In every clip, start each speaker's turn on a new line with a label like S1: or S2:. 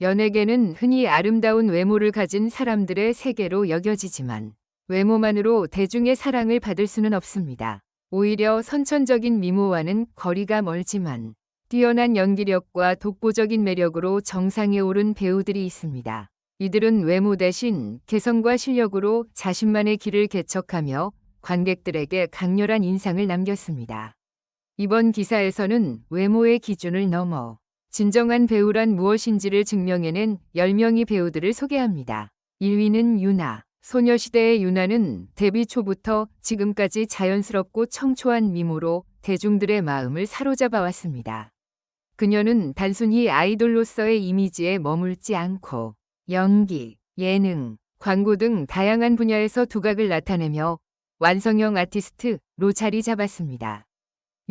S1: 연예계는 흔히 아름다운 외모를 가진 사람들의 세계로 여겨지지만 외모만으로 대중의 사랑을 받을 수는 없습니다. 오히려 선천적인 미모와는 거리가 멀지만 뛰어난 연기력과 독보적인 매력으로 정상에 오른 배우들이 있습니다. 이들은 외모 대신 개성과 실력으로 자신만의 길을 개척하며 관객들에게 강렬한 인상을 남겼습니다. 이번 기사에서는 외모의 기준을 넘어 진정한 배우란 무엇인지를 증명해낸 10명의 배우들을 소개합니다. 1위는 유나. 소녀시대의 유나는 데뷔 초부터 지금까지 자연스럽고 청초한 미모로 대중들의 마음을 사로잡아 왔습니다. 그녀는 단순히 아이돌로서의 이미지에 머물지 않고 연기, 예능, 광고 등 다양한 분야에서 두각을 나타내며 완성형 아티스트로 자리 잡았습니다.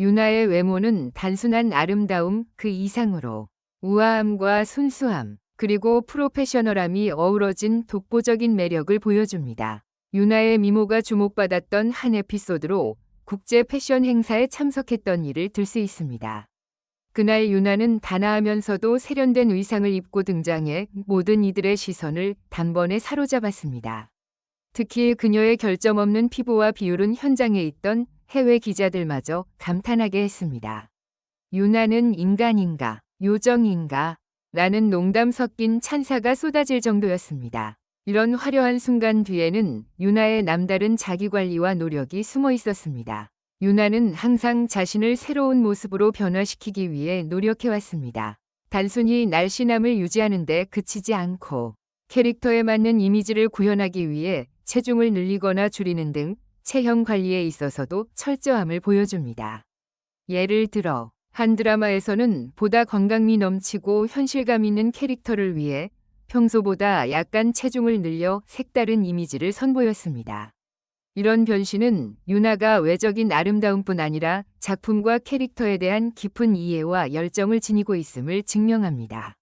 S1: 유나의 외모는 단순한 아름다움 그 이상으로 우아함과 순수함, 그리고 프로페셔널함이 어우러진 독보적인 매력을 보여줍니다. 유나의 미모가 주목받았던 한 에피소드로 국제 패션 행사에 참석했던 일을 들 수 있습니다. 그날 유나는 단아하면서도 세련된 의상을 입고 등장해 모든 이들의 시선을 단번에 사로잡았습니다. 특히 그녀의 결점 없는 피부와 비율은 현장에 있던 해외 기자들마저 감탄하게 했습니다. 유나는 인간인가, 요정인가, 라는 농담 섞인 찬사가 쏟아질 정도였습니다. 이런 화려한 순간 뒤에는 유나의 남다른 자기관리와 노력이 숨어 있었습니다. 유나는 항상 자신을 새로운 모습으로 변화시키기 위해 노력해왔습니다. 단순히 날씬함을 유지하는 데 그치지 않고 캐릭터에 맞는 이미지를 구현하기 위해 체중을 늘리거나 줄이는 등 체형 관리에 있어서도 철저함을 보여줍니다. 예를 들어 한 드라마에서는 보다 건강미 넘치고 현실감 있는 캐릭터를 위해 평소보다 약간 체중을 늘려 색다른 이미지를 선보였습니다. 이런 변신은 유나가 외적인 아름다움뿐 아니라 작품과 캐릭터에 대한 깊은 이해와 열정을 지니고 있음을 증명합니다.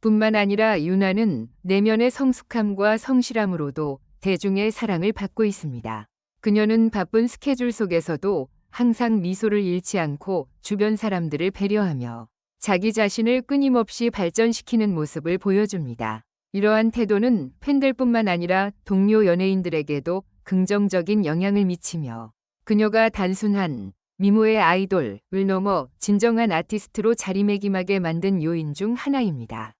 S1: 뿐만 아니라 유나는 내면의 성숙함과 성실함으로도 대중의 사랑을 받고 있습니다. 그녀는 바쁜 스케줄 속에서도 항상 미소를 잃지 않고 주변 사람들을 배려하며 자기 자신을 끊임없이 발전시키는 모습을 보여줍니다. 이러한 태도는 팬들뿐만 아니라 동료 연예인들에게도 긍정적인 영향을 미치며 그녀가 단순한 미모의 아이돌을 넘어 진정한 아티스트로 자리매김하게 만든 요인 중 하나입니다.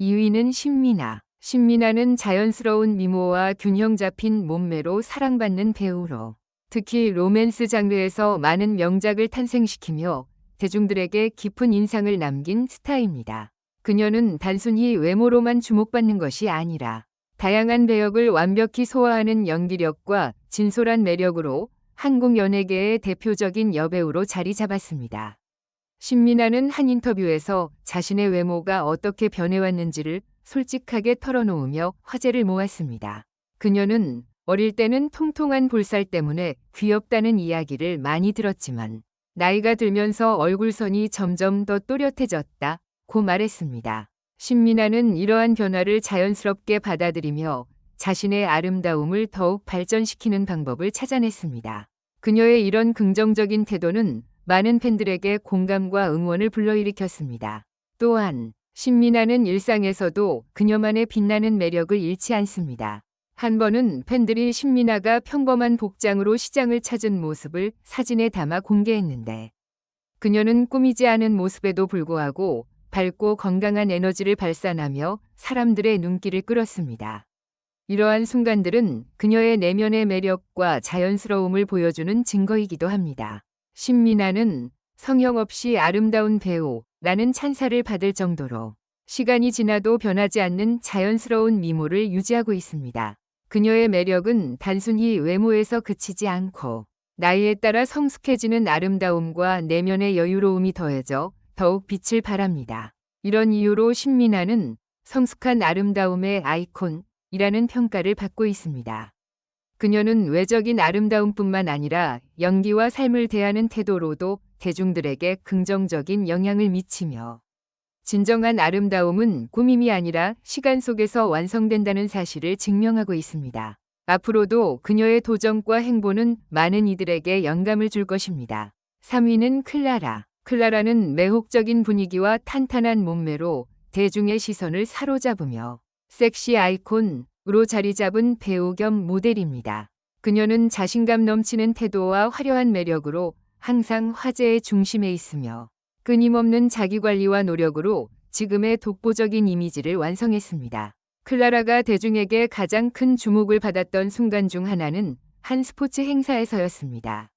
S1: 2위는 신미나. 신미나는 자연스러운 미모와 균형 잡힌 몸매로 사랑받는 배우로 특히 로맨스 장르에서 많은 명작을 탄생시키며 대중들에게 깊은 인상을 남긴 스타입니다. 그녀는 단순히 외모로만 주목받는 것이 아니라 다양한 배역을 완벽히 소화하는 연기력과 진솔한 매력으로 한국 연예계의 대표적인 여배우로 자리 잡았습니다. 신민아는 한 인터뷰에서 자신의 외모가 어떻게 변해왔는지를 솔직하게 털어놓으며 화제를 모았습니다. 그녀는 어릴 때는 통통한 볼살 때문에 귀엽다는 이야기를 많이 들었지만 나이가 들면서 얼굴선이 점점 더 또렷해졌다. 고 말했습니다. 신민아는 이러한 변화를 자연스럽게 받아들이며 자신의 아름다움을 더욱 발전시키는 방법을 찾아냈습니다. 그녀의 이런 긍정적인 태도는 많은 팬들에게 공감과 응원을 불러일으켰습니다. 또한 신민아는 일상에서도 그녀만의 빛나는 매력을 잃지 않습니다. 한 번은 팬들이 신민아가 평범한 복장으로 시장을 찾은 모습을 사진에 담아 공개했는데 그녀는 꾸미지 않은 모습에도 불구하고 밝고 건강한 에너지를 발산하며 사람들의 눈길을 끌었습니다. 이러한 순간들은 그녀의 내면의 매력과 자연스러움을 보여주는 증거이기도 합니다. 신민아는 성형 없이 아름다운 배우 라는 찬사를 받을 정도로 시간이 지나도 변하지 않는 자연스러운 미모를 유지하고 있습니다. 그녀의 매력은 단순히 외모에서 그치지 않고 나이에 따라 성숙해지는 아름다움과 내면의 여유로움이 더해져 더욱 빛을 발합니다. 이런 이유로 신민아는 성숙한 아름다움의 아이콘이라는 평가를 받고 있습니다. 그녀는 외적인 아름다움뿐만 아니라 연기와 삶을 대하는 태도로도 대중들에게 긍정적인 영향을 미치며 진정한 아름다움은 꾸밈이 아니라 시간 속에서 완성된다는 사실을 증명하고 있습니다. 앞으로도 그녀의 도전과 행보는 많은 이들에게 영감을 줄 것입니다. 3위는 클라라. 클라라는 매혹적인 분위기와 탄탄한 몸매로 대중의 시선을 사로잡으며 섹시 아이콘으로 자리 잡은 배우 겸 모델입니다. 그녀는 자신감 넘치는 태도와 화려한 매력으로 항상 화제의 중심에 있으며 끊임없는 자기관리와 노력으로 지금의 독보적인 이미지를 완성했습니다. 클라라가 대중에게 가장 큰 주목을 받았던 순간 중 하나는 한 스포츠 행사에서였습니다.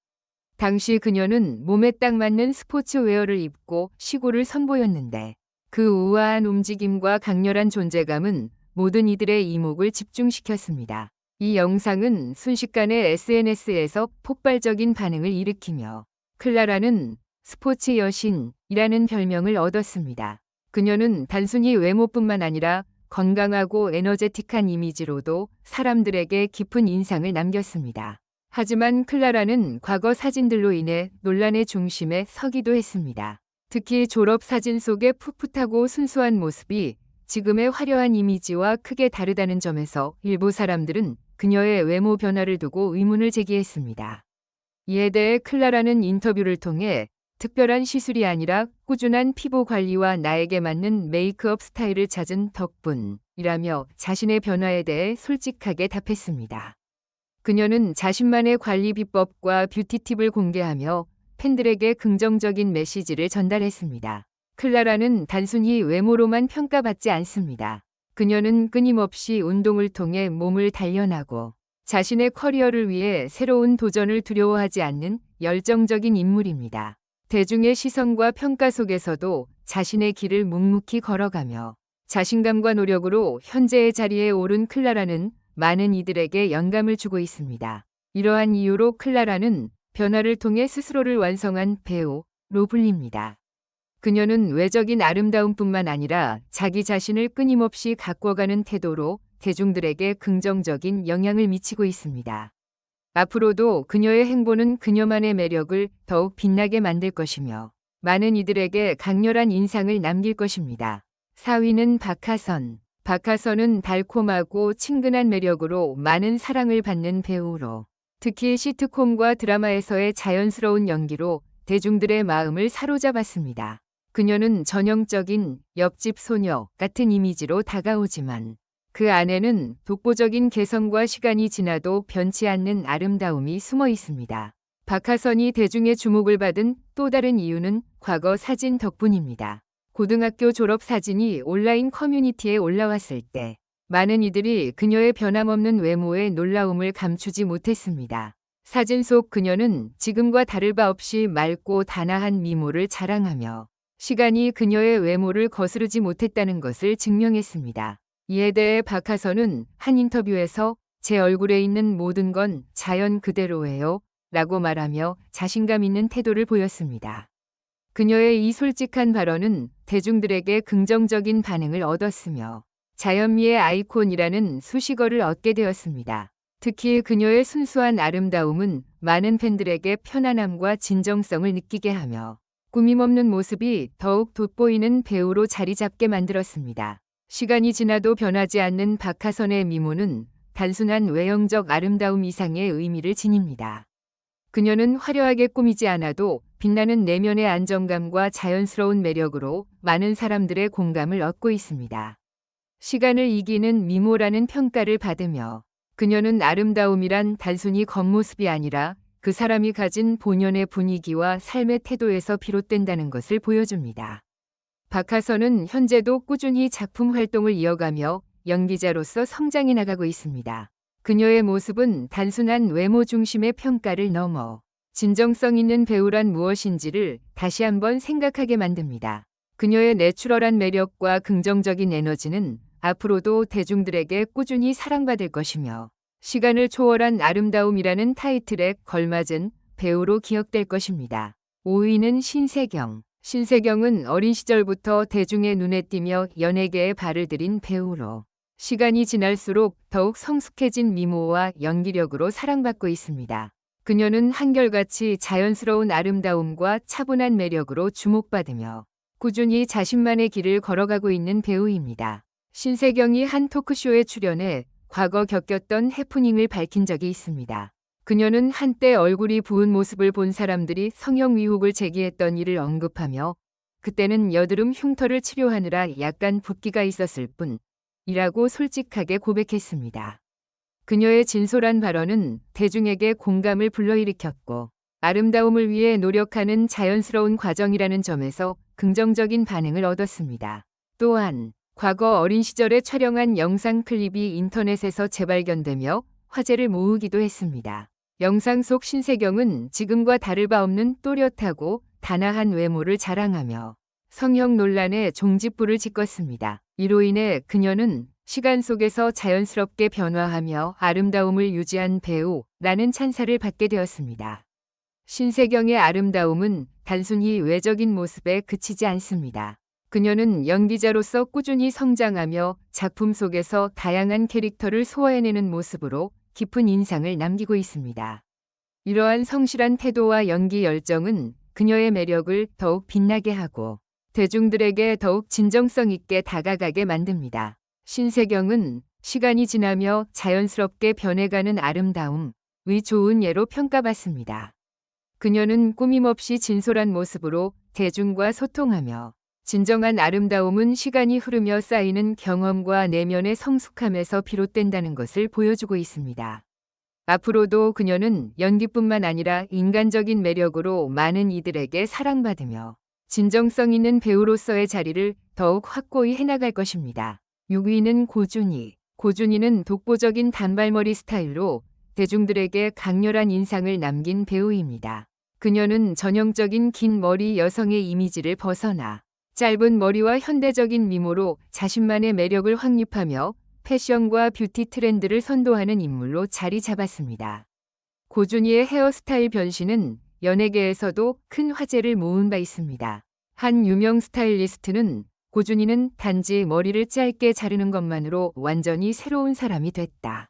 S1: 당시 그녀는 몸에 딱 맞는 스포츠웨어를 입고 시구를 선보였는데 그 우아한 움직임과 강렬한 존재감은 모든 이들의 이목을 집중시켰습니다. 이 영상은 순식간에 SNS에서 폭발적인 반응을 일으키며 클라라는 스포츠 여신이라는 별명을 얻었습니다. 그녀는 단순히 외모뿐만 아니라 건강하고 에너제틱한 이미지로도 사람들에게 깊은 인상을 남겼습니다. 하지만 클라라는 과거 사진들로 인해 논란의 중심에 서기도 했습니다. 특히 졸업 사진 속의 풋풋하고 순수한 모습이 지금의 화려한 이미지와 크게 다르다는 점에서 일부 사람들은 그녀의 외모 변화를 두고 의문을 제기했습니다. 이에 대해 클라라는 인터뷰를 통해 특별한 시술이 아니라 꾸준한 피부 관리와 나에게 맞는 메이크업 스타일을 찾은 덕분이라며 자신의 변화에 대해 솔직하게 답했습니다. 그녀는 자신만의 관리 비법과 뷰티 팁을 공개하며 팬들에게 긍정적인 메시지를 전달했습니다. 클라라는 단순히 외모로만 평가받지 않습니다. 그녀는 끊임없이 운동을 통해 몸을 단련하고 자신의 커리어를 위해 새로운 도전을 두려워하지 않는 열정적인 인물입니다. 대중의 시선과 평가 속에서도 자신의 길을 묵묵히 걸어가며 자신감과 노력으로 현재의 자리에 오른 클라라는 많은 이들에게 영감을 주고 있습니다. 이러한 이유로 클라라는 변화를 통해 스스로를 완성한 배우로 불립니다. 그녀는 외적인 아름다움뿐만 아니라 자기 자신을 끊임없이 가꿔가는 태도로 대중들에게 긍정적인 영향을 미치고 있습니다. 앞으로도 그녀의 행보는 그녀만의 매력을 더욱 빛나게 만들 것이며 많은 이들에게 강렬한 인상을 남길 것입니다. 4위는 박하선. 박하선은 달콤하고 친근한 매력으로 많은 사랑을 받는 배우로 특히 시트콤과 드라마에서의 자연스러운 연기로 대중들의 마음을 사로잡았습니다. 그녀는 전형적인 옆집 소녀 같은 이미지로 다가오지만 그 안에는 독보적인 개성과 시간이 지나도 변치 않는 아름다움이 숨어 있습니다. 박하선이 대중의 주목을 받은 또 다른 이유는 과거 사진 덕분입니다. 고등학교 졸업 사진이 온라인 커뮤니티에 올라왔을 때 많은 이들이 그녀의 변함없는 외모에 놀라움을 감추지 못했습니다. 사진 속 그녀는 지금과 다를 바 없이 맑고 단아한 미모를 자랑하며 시간이 그녀의 외모를 거스르지 못했다는 것을 증명했습니다. 이에 대해 박하선은 한 인터뷰에서 제 얼굴에 있는 모든 건 자연 그대로예요. 라고 말하며 자신감 있는 태도를 보였습니다. 그녀의 이 솔직한 발언은 대중들에게 긍정적인 반응을 얻었으며 자연미의 아이콘이라는 수식어를 얻게 되었습니다. 특히 그녀의 순수한 아름다움은 많은 팬들에게 편안함과 진정성을 느끼게 하며 꾸밈없는 모습이 더욱 돋보이는 배우로 자리 잡게 만들었습니다. 시간이 지나도 변하지 않는 박하선의 미모는 단순한 외형적 아름다움 이상의 의미를 지닙니다. 그녀는 화려하게 꾸미지 않아도 빛나는 내면의 안정감과 자연스러운 매력으로 많은 사람들의 공감을 얻고 있습니다. 시간을 이기는 미모라는 평가를 받으며 그녀는 아름다움이란 단순히 겉모습이 아니라 그 사람이 가진 본연의 분위기와 삶의 태도에서 비롯된다는 것을 보여줍니다. 박하선은 현재도 꾸준히 작품 활동을 이어가며 연기자로서 성장해 나가고 있습니다. 그녀의 모습은 단순한 외모 중심의 평가를 넘어 진정성 있는 배우란 무엇인지를 다시 한번 생각하게 만듭니다. 그녀의 내추럴한 매력과 긍정적인 에너지는 앞으로도 대중들에게 꾸준히 사랑받을 것이며 시간을 초월한 아름다움이라는 타이틀에 걸맞은 배우로 기억될 것입니다. 5위는 신세경. 신세경은 어린 시절부터 대중의 눈에 띄며 연예계에 발을 들인 배우로 시간이 지날수록 더욱 성숙해진 미모와 연기력으로 사랑받고 있습니다. 그녀는 한결같이 자연스러운 아름다움과 차분한 매력으로 주목받으며 꾸준히 자신만의 길을 걸어가고 있는 배우입니다. 신세경이 한 토크쇼에 출연해 과거 겪었던 해프닝을 밝힌 적이 있습니다. 그녀는 한때 얼굴이 부은 모습을 본 사람들이 성형 위혹을 제기했던 일을 언급하며 그때는 여드름 흉터를 치료하느라 약간 붓기가 있었을 뿐 이라고 솔직하게 고백했습니다. 그녀의 진솔한 발언은 대중에게 공감을 불러일으켰고 아름다움을 위해 노력하는 자연스러운 과정이라는 점에서 긍정적인 반응을 얻었습니다. 또한 과거 어린 시절에 촬영한 영상 클립이 인터넷에서 재발견되며 화제를 모으기도 했습니다. 영상 속 신세경은 지금과 다를 바 없는 또렷하고 단아한 외모를 자랑하며 성형 논란에 종지부를 짓었습니다. 이로 인해 그녀는 시간 속에서 자연스럽게 변화하며 아름다움을 유지한 배우라는 찬사를 받게 되었습니다. 신세경의 아름다움은 단순히 외적인 모습에 그치지 않습니다. 그녀는 연기자로서 꾸준히 성장하며 작품 속에서 다양한 캐릭터를 소화해내는 모습으로 깊은 인상을 남기고 있습니다. 이러한 성실한 태도와 연기 열정은 그녀의 매력을 더욱 빛나게 하고 대중들에게 더욱 진정성 있게 다가가게 만듭니다. 신세경은 시간이 지나며 자연스럽게 변해가는 아름다움 의 좋은 예로 평가받습니다. 그녀는 꾸밈없이 진솔한 모습으로 대중과 소통하며 진정한 아름다움은 시간이 흐르며 쌓이는 경험과 내면의 성숙함에서 비롯된다는 것을 보여주고 있습니다. 앞으로도 그녀는 연기뿐만 아니라 인간적인 매력으로 많은 이들에게 사랑받으며 진정성 있는 배우로서의 자리를 더욱 확고히 해나갈 것입니다. 6위는 고준희. 고준희는 독보적인 단발머리 스타일로 대중들에게 강렬한 인상을 남긴 배우입니다. 그녀는 전형적인 긴 머리 여성의 이미지를 벗어나 짧은 머리와 현대적인 미모로 자신만의 매력을 확립하며 패션과 뷰티 트렌드를 선도하는 인물로 자리 잡았습니다. 고준희의 헤어스타일 변신은 연예계에서도 큰 화제를 모은 바 있습니다. 한 유명 스타일리스트는 고준희는 단지 머리를 짧게 자르는 것만으로 완전히 새로운 사람이 됐다.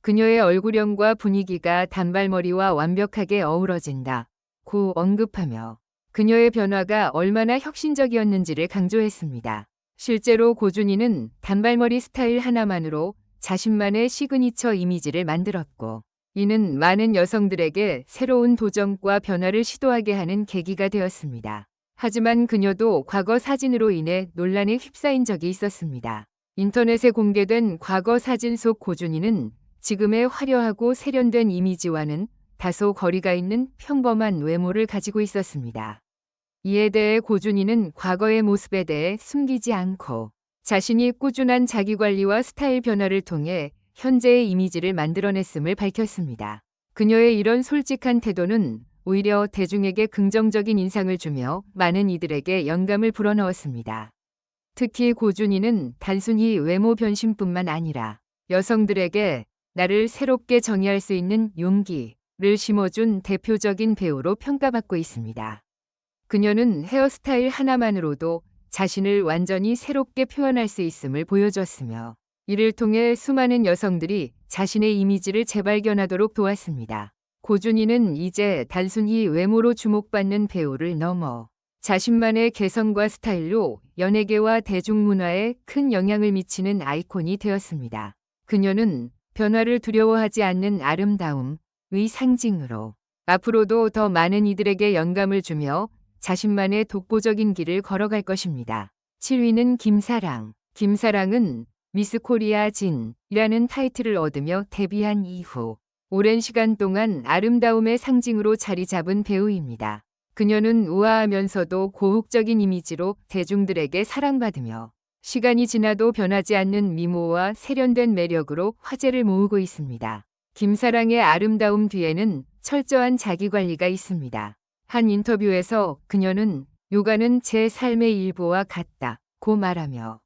S1: 그녀의 얼굴형과 분위기가 단발머리와 완벽하게 어우러진다. 고 언급하며 그녀의 변화가 얼마나 혁신적이었는지를 강조했습니다. 실제로 고준희는 단발머리 스타일 하나만으로 자신만의 시그니처 이미지를 만들었고 이는 많은 여성들에게 새로운 도전과 변화를 시도하게 하는 계기가 되었습니다. 하지만 그녀도 과거 사진으로 인해 논란에 휩싸인 적이 있었습니다. 인터넷에 공개된 과거 사진 속 고준희는 지금의 화려하고 세련된 이미지와는 다소 거리가 있는 평범한 외모를 가지고 있었습니다. 이에 대해 고준희는 과거의 모습에 대해 숨기지 않고 자신이 꾸준한 자기관리와 스타일 변화를 통해 현재의 이미지를 만들어냈음을 밝혔습니다. 그녀의 이런 솔직한 태도는 오히려 대중에게 긍정적인 인상을 주며 많은 이들에게 영감을 불어넣었습니다. 특히 고준희는 단순히 외모 변신뿐만 아니라 여성들에게 나를 새롭게 정의할 수 있는 용기 를 심어준 대표적인 배우로 평가받고 있습니다. 그녀는 헤어스타일 하나만으로도 자신을 완전히 새롭게 표현할 수 있음을 보여줬으며 이를 통해 수많은 여성들이 자신의 이미지를 재발견하도록 도왔습니다. 고준희는 이제 단순히 외모로 주목받는 배우를 넘어 자신만의 개성과 스타일로 연예계와 대중문화에 큰 영향을 미치는 아이콘이 되었습니다. 그녀는 변화를 두려워하지 않는 아름다움 의 상징으로 앞으로도 더 많은 이들에게 영감을 주며 자신만의 독보적인 길을 걸어갈 것입니다. 7위는 김사랑. 김사랑은 미스 코리아 진이라는 타이틀을 얻으며 데뷔한 이후 오랜 시간 동안 아름다움의 상징으로 자리 잡은 배우입니다. 그녀는 우아하면서도 고혹적인 이미지로 대중들에게 사랑받으며 시간이 지나도 변하지 않는 미모와 세련된 매력으로 화제를 모으고 있습니다. 김사랑의 아름다움 뒤에는 철저한 자기관리가 있습니다. 한 인터뷰에서 그녀는 요가는 제 삶의 일부와 같다 고 말하며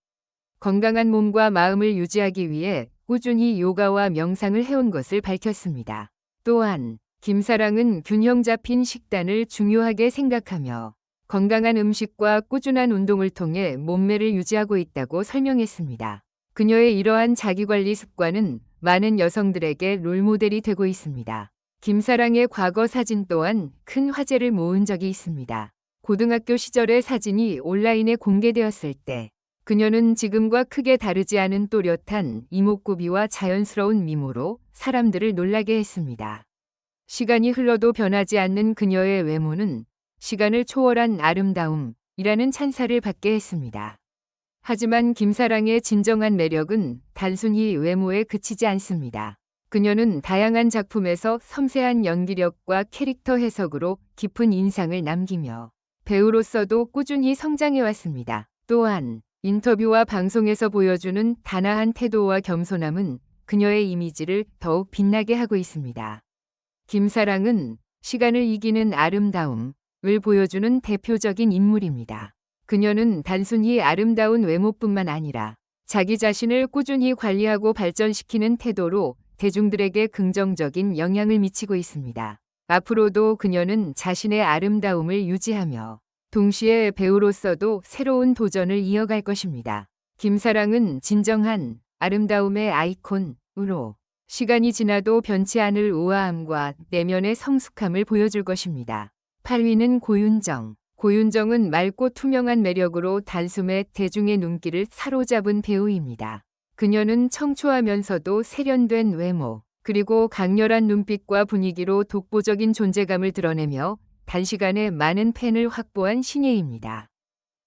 S1: 건강한 몸과 마음을 유지하기 위해 꾸준히 요가와 명상을 해온 것을 밝혔습니다. 또한 김사랑은 균형 잡힌 식단을 중요하게 생각하며 건강한 음식과 꾸준한 운동을 통해 몸매를 유지하고 있다고 설명했습니다. 그녀의 이러한 자기관리 습관은 많은 여성들에게 롤모델이 되고 있습니다. 김사랑의 과거 사진 또한 큰 화제를 모은 적이 있습니다. 고등학교 시절의 사진이 온라인에 공개되었을 때 그녀는 지금과 크게 다르지 않은 또렷한 이목구비와 자연스러운 미모로 사람들을 놀라게 했습니다. 시간이 흘러도 변하지 않는 그녀의 외모는 시간을 초월한 아름다움, 이라는 찬사를 받게 했습니다. 하지만 김사랑의 진정한 매력은 단순히 외모에 그치지 않습니다. 그녀는 다양한 작품에서 섬세한 연기력과 캐릭터 해석으로 깊은 인상을 남기며 배우로서도 꾸준히 성장해왔습니다. 또한 인터뷰와 방송에서 보여주는 단아한 태도와 겸손함은 그녀의 이미지를 더욱 빛나게 하고 있습니다. 김사랑은 시간을 이기는 아름다움을 보여주는 대표적인 인물입니다. 그녀는 단순히 아름다운 외모뿐만 아니라 자기 자신을 꾸준히 관리하고 발전시키는 태도로 대중들에게 긍정적인 영향을 미치고 있습니다. 앞으로도 그녀는 자신의 아름다움을 유지하며 동시에 배우로서도 새로운 도전을 이어갈 것입니다. 김사랑은 진정한 아름다움의 아이콘으로 시간이 지나도 변치 않을 우아함과 내면의 성숙함을 보여줄 것입니다. 8위는 고윤정. 고윤정은 맑고 투명한 매력으로 단숨에 대중의 눈길을 사로잡은 배우입니다. 그녀는 청초하면서도 세련된 외모, 그리고 강렬한 눈빛과 분위기로 독보적인 존재감을 드러내며 단시간에 많은 팬을 확보한 신예입니다.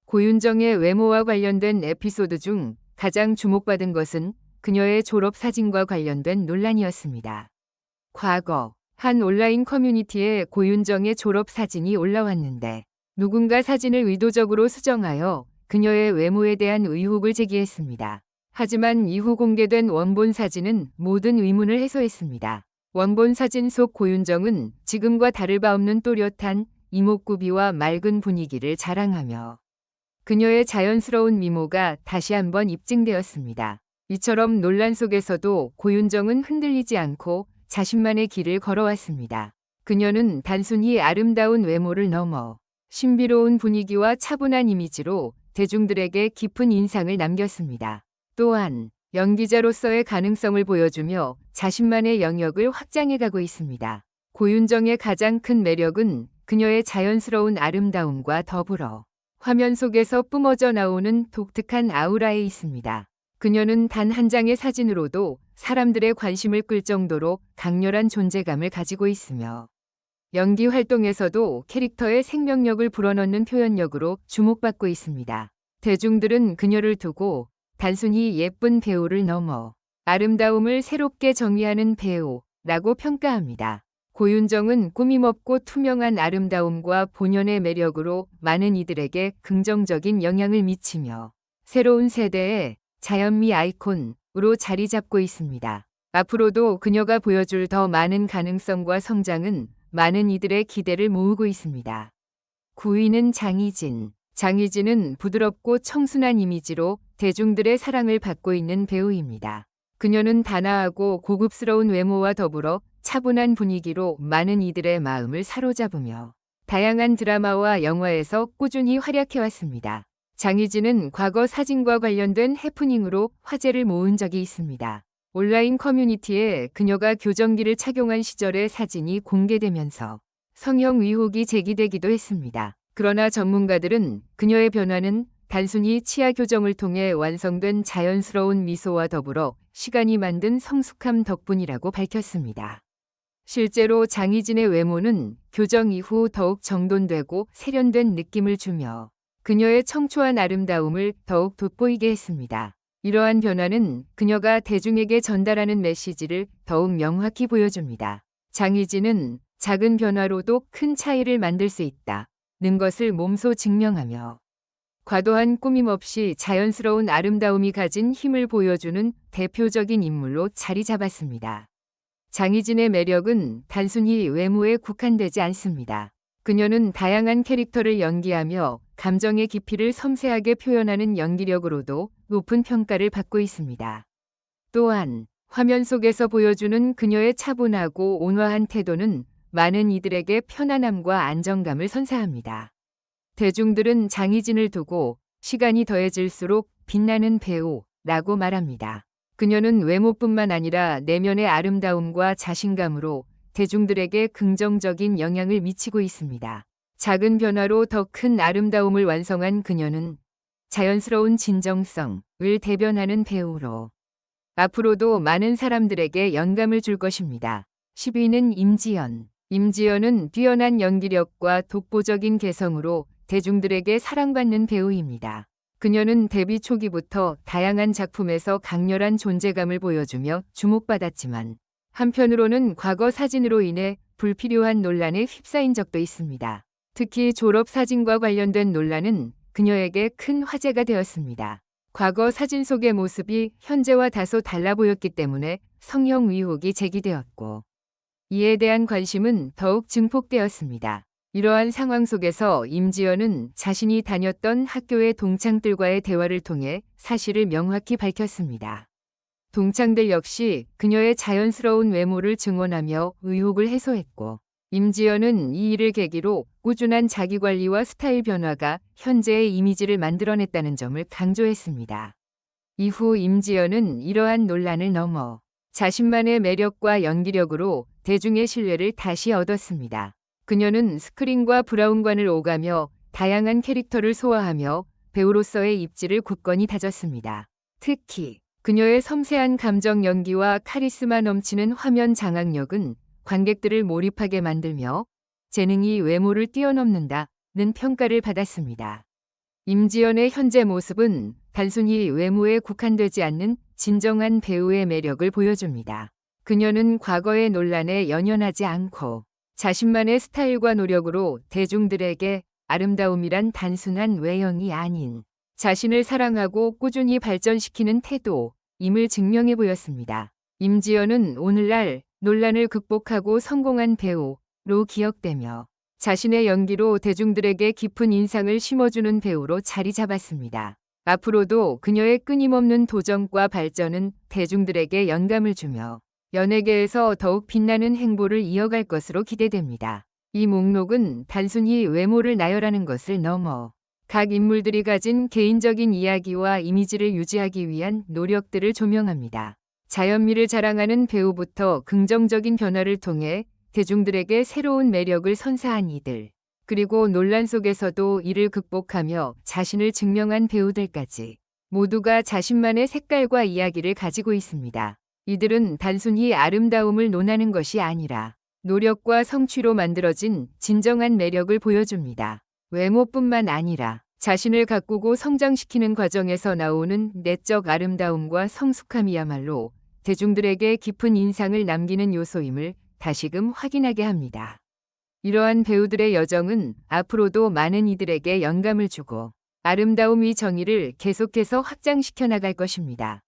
S1: 고윤정의 외모와 관련된 에피소드 중 가장 주목받은 것은 그녀의 졸업 사진과 관련된 논란이었습니다. 과거 한 온라인 커뮤니티에 고윤정의 졸업 사진이 올라왔는데 누군가 사진을 의도적으로 수정하여 그녀의 외모에 대한 의혹을 제기했습니다. 하지만 이후 공개된 원본 사진은 모든 의문을 해소했습니다. 원본 사진 속 고윤정은 지금과 다를 바 없는 또렷한 이목구비와 맑은 분위기를 자랑하며 그녀의 자연스러운 미모가 다시 한번 입증되었습니다. 이처럼 논란 속에서도 고윤정은 흔들리지 않고 자신만의 길을 걸어왔습니다. 그녀는 단순히 아름다운 외모를 넘어 신비로운 분위기와 차분한 이미지로 대중들에게 깊은 인상을 남겼습니다. 또한 연기자로서의 가능성을 보여주며 자신만의 영역을 확장해가고 있습니다. 고윤정의 가장 큰 매력은 그녀의 자연스러운 아름다움과 더불어 화면 속에서 뿜어져 나오는 독특한 아우라에 있습니다. 그녀는 단 한 장의 사진으로도 사람들의 관심을 끌 정도로 강렬한 존재감을 가지고 있으며 연기 활동에서도 캐릭터의 생명력을 불어넣는 표현력으로 주목받고 있습니다. 대중들은 그녀를 두고 단순히 예쁜 배우를 넘어 아름다움을 새롭게 정의하는 배우라고 평가합니다. 고윤정은 꾸밈없고 투명한 아름다움과 본연의 매력으로 많은 이들에게 긍정적인 영향을 미치며 새로운 세대의 자연미 아이콘으로 자리 잡고 있습니다. 앞으로도 그녀가 보여줄 더 많은 가능성과 성장은 많은 이들의 기대를 모으고 있습니다. 9위는 장희진. 장희진은 부드럽고 청순한 이미지로 대중들의 사랑을 받고 있는 배우입니다. 그녀는 단아하고 고급스러운 외모와 더불어 차분한 분위기로 많은 이들의 마음을 사로잡으며 다양한 드라마와 영화에서 꾸준히 활약해왔습니다. 장희진은 과거 사진과 관련된 해프닝으로 화제를 모은 적이 있습니다. 온라인 커뮤니티에 그녀가 교정기를 착용한 시절의 사진이 공개되면서 성형 의혹이 제기되기도 했습니다. 그러나 전문가들은 그녀의 변화는 단순히 치아 교정을 통해 완성된 자연스러운 미소와 더불어 시간이 만든 성숙함 덕분이라고 밝혔습니다. 실제로 장희진의 외모는 교정 이후 더욱 정돈되고 세련된 느낌을 주며 그녀의 청초한 아름다움을 더욱 돋보이게 했습니다. 이러한 변화는 그녀가 대중에게 전달하는 메시지를 더욱 명확히 보여줍니다. 장희진은 작은 변화로도 큰 차이를 만들 수 있다. 는 것을 몸소 증명하며 과도한 꾸밈 없이 자연스러운 아름다움이 가진 힘을 보여주는 대표적인 인물로 자리 잡았습니다. 장희진의 매력은 단순히 외모에 국한되지 않습니다. 그녀는 다양한 캐릭터를 연기하며 감정의 깊이를 섬세하게 표현하는 연기력으로도 높은 평가를 받고 있습니다. 또한 화면 속에서 보여주는 그녀의 차분하고 온화한 태도는 많은 이들에게 편안함과 안정감을 선사합니다. 대중들은 장희진을 두고 시간이 더해질수록 빛나는 배우라고 말합니다. 그녀는 외모뿐만 아니라 내면의 아름다움과 자신감으로 대중들에게 긍정적인 영향을 미치고 있습니다. 작은 변화로 더 큰 아름다움을 완성한 그녀는 자연스러운 진정성을 대변하는 배우로 앞으로도 많은 사람들에게 영감을 줄 것입니다. 10위는 임지연. 임지연은 뛰어난 연기력과 독보적인 개성으로 대중들에게 사랑받는 배우입니다. 그녀는 데뷔 초기부터 다양한 작품에서 강렬한 존재감을 보여주며 주목받았지만 한편으로는 과거 사진으로 인해 불필요한 논란에 휩싸인 적도 있습니다. 특히 졸업 사진과 관련된 논란은 그녀에게 큰 화제가 되었습니다. 과거 사진 속의 모습이 현재와 다소 달라 보였기 때문에 성형 의혹이 제기되었고 이에 대한 관심은 더욱 증폭되었습니다. 이러한 상황 속에서 임지연은 자신이 다녔던 학교의 동창들과의 대화를 통해 사실을 명확히 밝혔습니다. 동창들 역시 그녀의 자연스러운 외모를 증언하며 의혹을 해소했고 임지연은 이 일을 계기로 꾸준한 자기관리와 스타일 변화가 현재의 이미지를 만들어냈다는 점을 강조했습니다. 이후 임지연은 이러한 논란을 넘어 자신만의 매력과 연기력으로 대중의 신뢰를 다시 얻었습니다. 그녀는 스크린과 브라운관을 오가며 다양한 캐릭터를 소화하며 배우로서의 입지를 굳건히 다졌습니다. 특히 그녀의 섬세한 감정 연기와 카리스마 넘치는 화면 장악력은 관객들을 몰입하게 만들며 재능이 외모를 뛰어넘는다 는 평가를 받았습니다. 임지연의 현재 모습은 단순히 외모에 국한되지 않는 진정한 배우의 매력을 보여줍니다. 그녀는 과거의 논란에 연연하지 않고 자신만의 스타일과 노력으로 대중들에게 아름다움이란 단순한 외형이 아닌 자신을 사랑하고 꾸준히 발전시키는 태도, 임을 증명해 보였습니다. 임지연은 오늘날 논란을 극복하고 성공한 배우 로 기억되며 자신의 연기로 대중들에게 깊은 인상을 심어주는 배우로 자리 잡았습니다. 앞으로도 그녀의 끊임없는 도전과 발전은 대중들에게 영감을 주며 연예계에서 더욱 빛나는 행보를 이어갈 것으로 기대됩니다. 이 목록은 단순히 외모를 나열하는 것을 넘어 각 인물들이 가진 개인적인 이야기와 이미지를 유지하기 위한 노력들을 조명합니다. 자연미를 자랑하는 배우부터 긍정적인 변화를 통해 대중들에게 새로운 매력을 선사한 이들, 그리고 논란 속에서도 이를 극복하며 자신을 증명한 배우들까지 모두가 자신만의 색깔과 이야기를 가지고 있습니다. 이들은 단순히 아름다움을 논하는 것이 아니라 노력과 성취로 만들어진 진정한 매력을 보여줍니다. 외모뿐만 아니라 자신을 가꾸고 성장시키는 과정에서 나오는 내적 아름다움과 성숙함이야말로 대중들에게 깊은 인상을 남기는 요소임을 다시금 확인하게 합니다. 이러한 배우들의 여정은 앞으로도 많은 이들에게 영감을 주고 아름다움의 정의를 계속해서 확장시켜 나갈 것입니다.